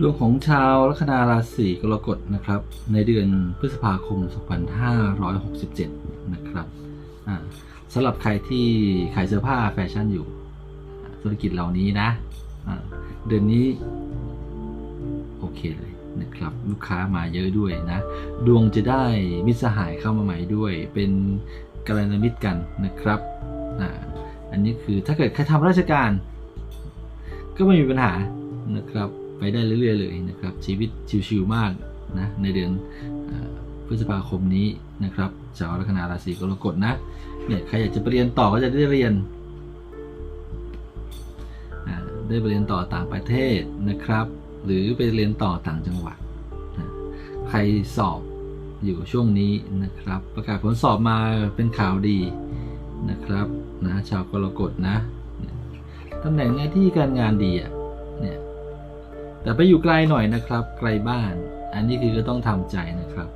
ดวงของชาวลัคนาราศีกรกฎนะครับ ในเดือนพฤษภาคม 2567 นะครับสำหรับใครที่ขายเสื้อผ้าแฟชั่นอยู่ ธุรกิจเหล่านี้นะอ่าเดือนนี้ โอเคเลยนะครับ ลูกค้ามาเยอะด้วยนะ ดวงจะได้มิตรสหายเข้ามาใหม่ด้วย เป็นกัลยาณมิตรกันนะครับออันนี้คือถ้าเกิดใครทำราชการ ก็ไม่มีปัญหานะครับ ไปได้เรื่อยๆเลยนะครับ ชีวิตชิวๆมากนะในเดือนอพฤษภาคมนี้นะครับชาวลัคนาราศีกรกฎนะเนี่ยใครอยากจะไปเรียนต่อก็จะได้เรียนได้ไปเรียนต่อต่างประเทศนะครับ หรือไปเรียนต่อต่างจังหวัดนะใครสอบอยู่ช่วงนี้นะครับ ประกาศผลสอบมาเป็นข่าวดีนะครับนะชาวกรกฎนะตำแหน่งหน้าที่การงานดีอะเนี่ย แต่ไปอยู่ไกลหน่อยนะครับ ไกลบ้าน อันนี้คือก็ต้องทำใจนะครับ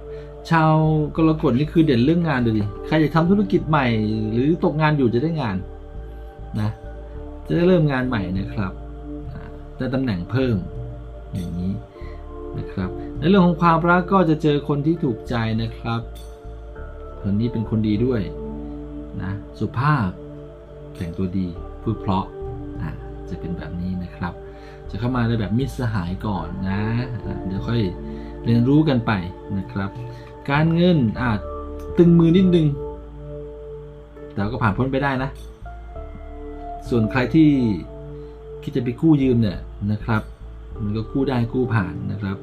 ชาวกรกฎนี่คือเด่นเรื่องงานดูดิใครจะทำธุรกิจใหม่ หรือตกงานอยู่จะได้งานนะจะได้เริ่มงานใหม่นะครับได้ตำแหน่งเพิ่มอย่างนี้นะครับในเรื่องของความรักก็จะเจอคนที่ถูกใจนะครับคนนี้เป็นคนดีด้วยนะสุภาพแต่งตัวดีพูดเพราะะจะเป็นแบบนี้นะครับ จะเข้ามาในแบบมิตรสหายก่อนนะ เดี๋ยวค่อยเรียนรู้กันไปนะครับ การเงินอาจตึงมือนิดนึง แต่ก็ผ่านพ้นไปได้นะ ส่วนใครที่คิดจะไปกู้ยืมเนี่ยนะครับ มันก็กู้ได้กู้ผ่านนะครับ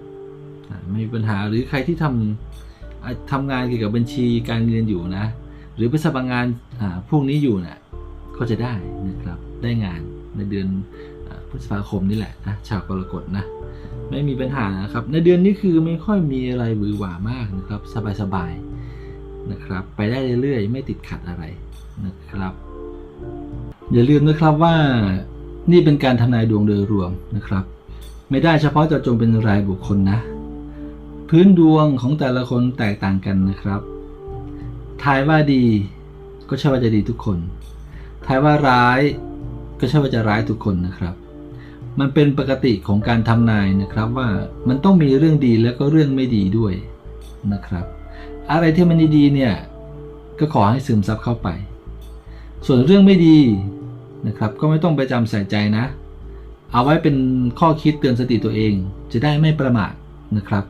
ไม่มีปัญหาหรือใครที่ทำทำงานเกี่ยวกับบัญชีการเงินอยู่นะ หรือไปสมัครงานพวกนี้อยู่เนี่ยก็จะได้นะครับได้งานในเดือน พฤษภาคมนี่แหละนะชาวกรกฎนะไม่มีปัญหานะครับ ในเดือนนี้คือไม่ค่อยมีอะไรหวือหวามากนะครับ สบายๆนะครับ ไปได้เรื่อยๆ ไม่ติดขัดอะไรนะครับ อย่าลืมนะครับว่านี่เป็นการทำนายดวงโดยรวมนะครับ ไม่ได้เฉพาะเจาะจงเป็นรายบุคคลนะ พื้นดวงของแต่ละคนแตกต่างกันนะครับทายว่าดีก็ใช่ว่าจะดีทุกคนทายว่าร้ายก็ใช่ว่าจะร้ายทุกคนนะครับ มันเป็นปกติของการทำนายนะครับว่ามันต้องมีเรื่องดีแล้วก็เรื่องไม่ดีด้วยนะครับ อะไรที่มันดีเนี่ยก็ขอให้ซึมซับเข้าไป ส่วนเรื่องไม่ดีนะครับก็ไม่ต้องไปจำใส่ใจนะ เอาไว้เป็นข้อคิดเตือนสติตัวเอง จะได้ไม่ประมาทนะครับ